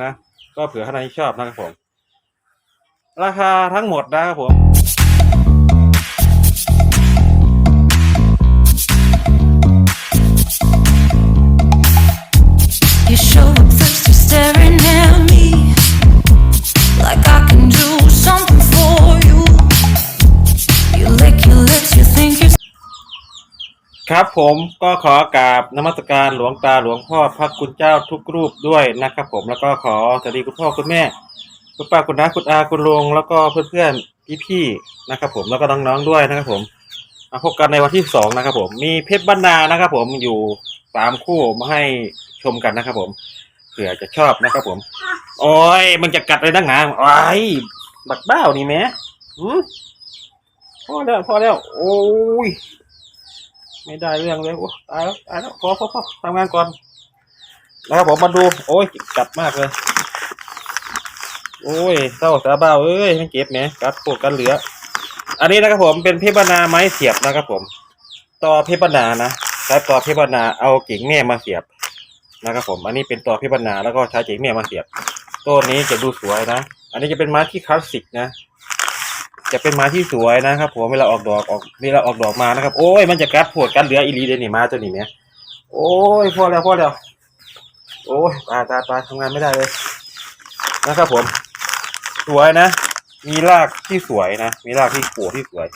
นะ ก็เผื่อท่านใดที่ชอบนะครับผม ราคาทั้งหมดนะครับผม You show up first, you're staring at me like I can do something for you. You lick your lips, you think you're ครับผมก็ขอกราบนมัสการหลวงตาหลวงพ่อพระคุณเจ้าทุกรูปด้วยนะครับ ผมแล้วก็ขอสวัสดีคุณพ่อคุณแม่ คุณป้าคุณน้าคุณอาคุณลุงแล้วก็เพื่อนๆพี่ๆนะครับ ผมแล้วก็น้องๆด้วยนะครับ ผมมาพบกันในวันที่สองนะครับ ผมมีเพชรบรรณานะครับ ผมอยู่สามคู่มาให้ชมกันนะครับ ผมเผื่อจะชอบนะครับผม โอ้ยมันจะกัดเลยนักหนาไอ้ยบักบ้านี่แม่พอแล้วพอแล้ว โอ้ย ไม่ได้เรื่องเลยโอ้ตายแล้วตายแล้วพอพอพอทำงานก่อนนะครับผมมาดู โอ้ยกัดมากเลย โอ้ยเศร้าสาบ้าเอ้ยไม่เก็บแหมกัดปวดกันเหลือ อันนี้นะครับผมเป็นเพชรบรรณาไม้เสียบนะครับผม ต่อเพชรบรรณานะใช้ต่อเพชรบรรณาเอากิ่งแม่มาเสียบนะครับผมอันนี้เป็นต่อเพชรบรรณาแล้วก็ใช้กิ่งแม่มาเสียบต้นนี้จะดูสวยนะ อันนี้จะเป็นไม้ที่คลาสสิกนะ จะเป็นไม้ที่สวยนะครับผมเวลาออกดอกออกเวลาออกดอกมานะครับโอ้ยมันจะกัดปวดกันเหลืออีหลีเดนี่มาตัวนี้เนี่ยโอ้ยพอแล้วพอแล้วโอ้ยตาตาตาทำงานไม่ได้เลยนะครับผม สวยนะ มีรากที่สวยนะ มีรากที่ปูที่สวย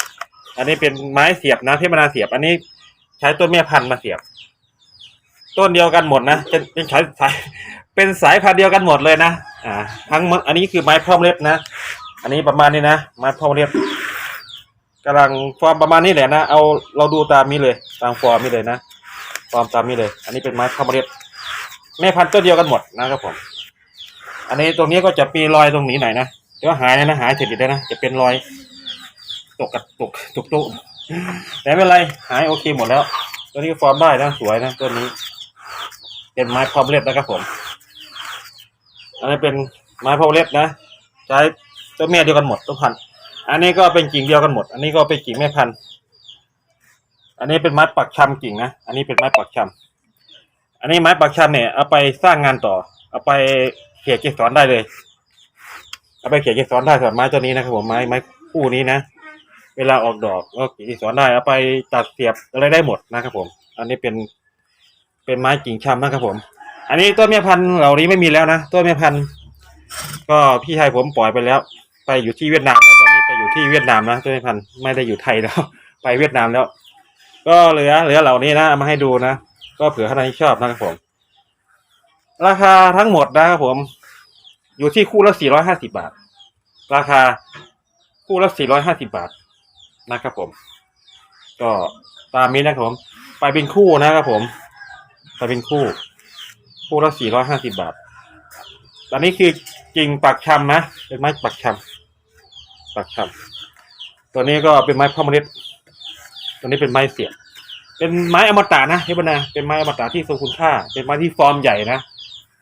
อันนี้เป็นไม้เสียบนะที่มนาเสียบ อันนี้ใช้ต้นแม่พันธุ์มาเสียบ ต้นเดียวกันหมดนะจะเป็นใช้สายเป็นสายพันธุ์เดียวกันหมดเลยนะอ่าทั้งอันนี้คือไม้พร้อมเล็บนะ อันนี้ประมาณนี้นะไม้พร้อมเล็บกำลังฟอร์มประมาณนี้แหละนะ เอาเราดูตามนี้เลย ตามฟอร์มนี้เลยนะฟอร์มตามนี้เลย อันนี้เป็นไม้พร้อมเล็บแม่พันธุ์ต้นเดียวกันหมดนะครับผม อันนี้ตรงนี้ก็จะมีรอยตรงนี้หน่อยนะแต่ว่าหายนะหายเสร็จแล้นะ จะเป็นรอยตกกับตกตกตุแต่ไม่เป็นไรหายโอเคหมดแล้ว ตัวนี้ฟอร์มได้นะสวยนะตัวนี้เป็นไม้พร้อมเล็บนะครับผม อันนี้เป็นไม้พร้อมเล็บนะ ใช้ ตัวแม่เดียวกันหมดทุกพันธุ์อันนี้ก็เป็นกิ่งเดียวกันหมด อันนี้ก็เป็นกิ่งแม่พันธุ์อันนี้เป็นไม้ปักชำกิ่งนะอันนี้เป็นไม้ปักชำอันนี้ไม้ปักชำเนี่ยเอาไปสร้างงานต่อ เอาไปเขี่ยเกสรได้เลย เอาไปเขี่ยเกสรได้สำหรับไม้ตัวนี้นะครับผมไม้ไม้คู่นี้นะเวลาออกดอกก็เขี่ยเกสรได้เอาไปตัดเสียบอะไรได้หมดนะครับผม อันนี้เป็นเป็นไม้กิ่งชำนะครับผม อันนี้ต้นแม่พันธุ์เหล่านี้ไม่มีแล้วนะต้นแม่พันธุ์ก็พี่ชายผมปล่อยไปแล้ว ไปอยู่ที่เวียดนามแล้วตอนนี้ไปอยู่ที่เวียดนามนะต้นแม่พันไม่ได้อยู่ไทยแล้ว ไปเวียดนามแล้ว ก็เหลือเหลือเหล่านี้นะมาให้ดูนะก็เผื่อท่านที่ชอบนะครับผม ราคาทั้งหมดนะครับผม อยู่ที่คู่ละ450บาท ราคาคู่ละ450บาทนะครับผม ก็ตามนี้นะครับผม ไปเป็นคู่นะครับผมไปเป็นคู่ คู่ละ450บาทตอนนี้คือกิ่งปักชำนะ เป็นไม้ปักชำ ปักชำตัวนี้ก็เป็นไม้พ่อเมล็ดตัวนี้เป็นไม้เสียบ เป็นไม้อมตะนะเทปนาเป็นไม้อมตะที่ทรงคุณค่า เป็นไม้ที่ฟอร์มใหญ่นะ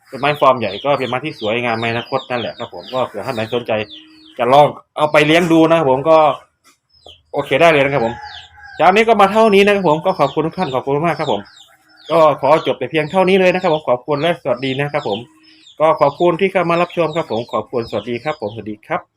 เป็นไม้ฟอร์มใหญ่ก็เป็นไม้ที่สวยงามในอนาคตนั่นแหละครับผมก็เผื่อท่านไหนสนใจ จะลองเอาไปเลี้ยงดูนะครับผมก็โอเคได้เลยนะครับผมเช้านี้ก็มาเท่านี้นะครับผมก็ขอบคุณทุกท่านขอบคุณมากครับผม ก็ขอจบแต่เพียงเท่านี้เลยนะครับผมขอบคุณและสวัสดีนะครับผม ก็ขอบคุณที่เข้ามารับชมครับผมขอบคุณสวัสดีครับผมสวัสดีครับ